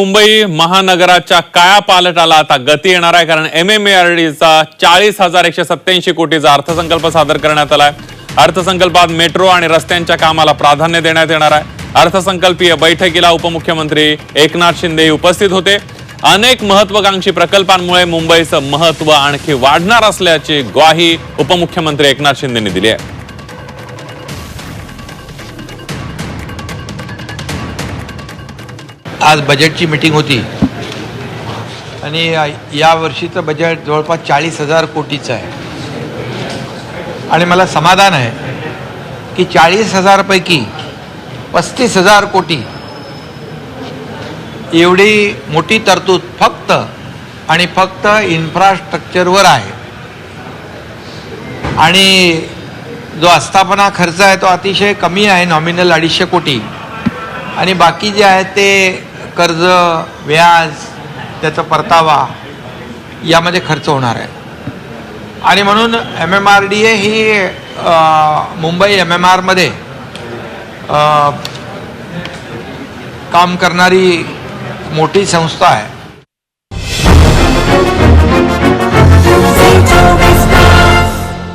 मुंबई महानगराच्या काया पालटाला आता गती येणार आहे कारण एम एम ए आर डीचा चाळीस हजार एकशे सत्याऐंशी कोटीचा अर्थसंकल्प सादर करण्यात आला आहे अर्थसंकल्पात मेट्रो आणि रस्त्यांच्या कामाला प्राधान्य देण्यात येणार आहे. अर्थसंकल्पीय बैठकीला उपमुख्यमंत्री एकनाथ शिंदे उपस्थित होते. अनेक महत्वाकांक्षी प्रकल्पांमुळे मुंबईचं महत्त्व आणखी वाढणार असल्याची ग्वाही उपमुख्यमंत्री एकनाथ शिंदेने दिली आहे. आज बजेटची मीटिंग होती. आणि या वर्षीचं बजेट जवळपास चाळीस हजार कोटीचं आहे. आणि मला समाधान आहे की चाळीस हजारपैकी पस्तीस हजार कोटी एवढी मोठी तरतूद फक्त आणि फक्त इन्फ्रास्ट्रक्चरवर आहे. आणि जो आस्थापना खर्च आहे तो अतिशय कमी आहे नॉमिनल अडीचशे कोटी. आणि बाकी जे आहे ते कर्ज व्याज त्याचा परतावा यामध्ये खर्च होणार आहे. आणि म्हणून M M R D A he Mumbai M M आरमध्ये काम करणारी मोठी संस्था आहे.